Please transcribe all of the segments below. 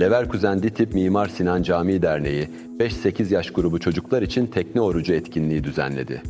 Leverkusen Ditip Mimar Sinan Camii Derneği 5-8 yaş grubu çocuklar için tekne orucu etkinliği düzenledi.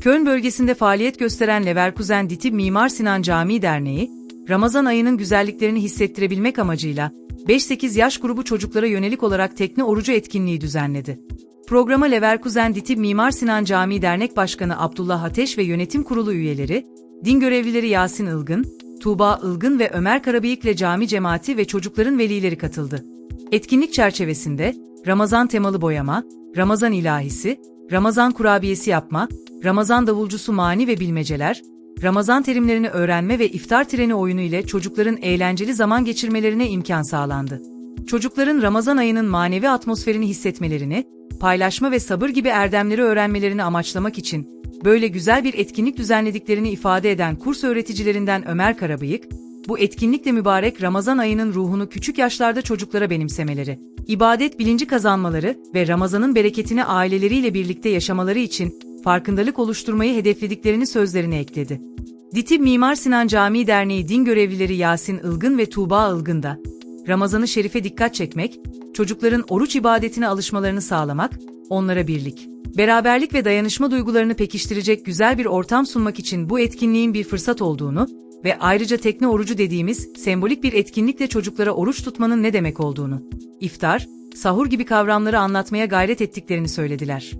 Köln bölgesinde faaliyet gösteren Leverkusen Ditip Mimar Sinan Camii Derneği, Ramazan ayının güzelliklerini hissettirebilmek amacıyla 5-8 yaş grubu çocuklara yönelik olarak tekne orucu etkinliği düzenledi. Programa Leverkusen Ditip Mimar Sinan Camii Dernek Başkanı Abdullah Ateş ve yönetim kurulu üyeleri, din görevlileri Yasin Ilgın, Tuğba Ilgın ve Ömer Karabıyık ile cami cemaati ve çocukların velileri katıldı. Etkinlik çerçevesinde Ramazan temalı boyama, Ramazan ilahisi, Ramazan kurabiyesi yapma, Ramazan davulcusu mani ve bilmeceler, Ramazan terimlerini öğrenme ve iftar treni oyunu ile çocukların eğlenceli zaman geçirmelerine imkan sağlandı. Çocukların Ramazan ayının manevi atmosferini hissetmelerini, paylaşma ve sabır gibi erdemleri öğrenmelerini amaçlamak için böyle güzel bir etkinlik düzenlediklerini ifade eden kurs öğreticilerinden Ömer Karabıyık, bu etkinlikle mübarek Ramazan ayının ruhunu küçük yaşlarda çocuklara benimsemeleri, ibadet bilinci kazanmaları ve Ramazan'ın bereketini aileleriyle birlikte yaşamaları için farkındalık oluşturmayı hedeflediklerini sözlerine ekledi. Ditip Mimar Sinan Camii Derneği din görevlileri Yasin Ilgın ve Tuğba Ilgın da, Ramazan'ı şerife dikkat çekmek, çocukların oruç ibadetine alışmalarını sağlamak, onlara birlik, beraberlik ve dayanışma duygularını pekiştirecek güzel bir ortam sunmak için bu etkinliğin bir fırsat olduğunu ve ayrıca tekne orucu dediğimiz sembolik bir etkinlikle çocuklara oruç tutmanın ne demek olduğunu, iftar, sahur gibi kavramları anlatmaya gayret ettiklerini söylediler.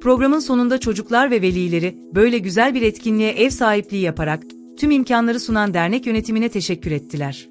Programın sonunda çocuklar ve velileri böyle güzel bir etkinliğe ev sahipliği yaparak tüm imkanları sunan dernek yönetimine teşekkür ettiler.